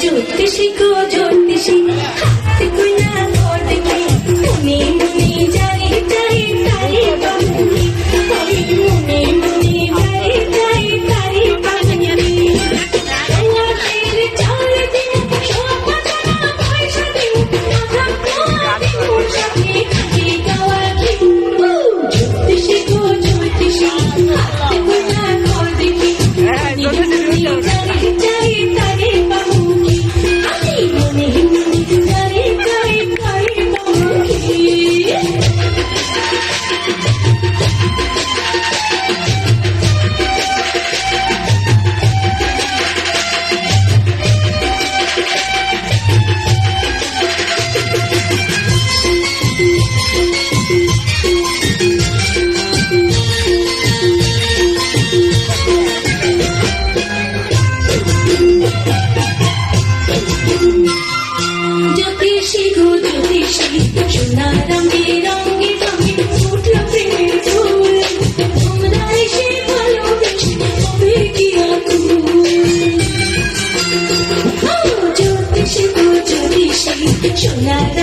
জ্যোতিষী গো জ্যোতিষী una